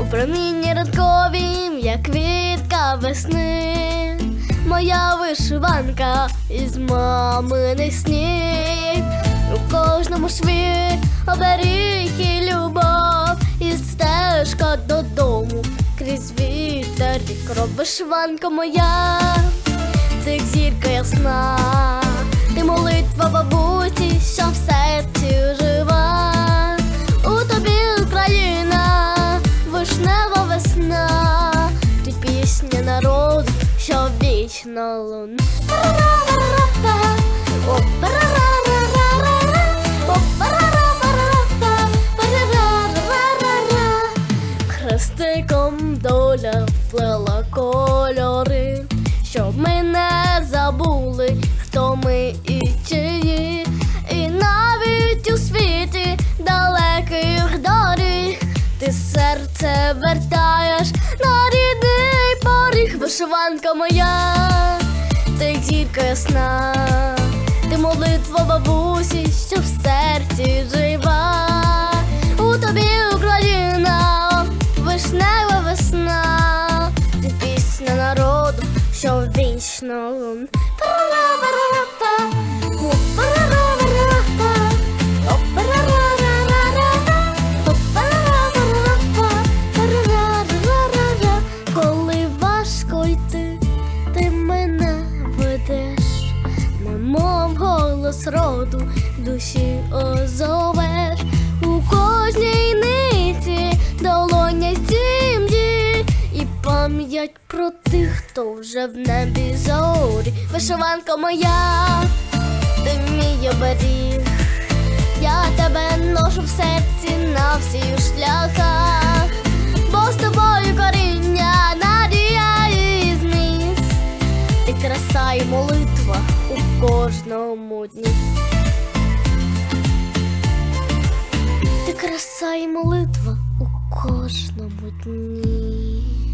У промінні ранковім, як квітка весни, моя вишиванка із маминих снів. У кожному шві оберіг і любов, і стежка додому крізь вітер і кров вишиванка моя, ти як зірка ясна, ти молитва бабусі, що в серці жива. У тобі Україна, вишнева весна, ти пісня народу, що вічно лун. Хто ми і чиї, і навіть у світі далеких доріг. Ти серце вертаєш на рідний поріг, вишиванка моя, ти зірка ясна, ти молитва бабусі, що в серці жива. У тобі Україна, вишнева весна, ти пісня народу, що вічно немов голос роду душі озовеш. У кожній тих, хто вже в небі зорі. Вишиванка моя, ти мій оберіг. Я тебе ношу в серці на всіх шляхах, бо з тобою коріння, надія і зміст, ти краса і молитва у кожному дні. Ти краса і молитва у кожному дні.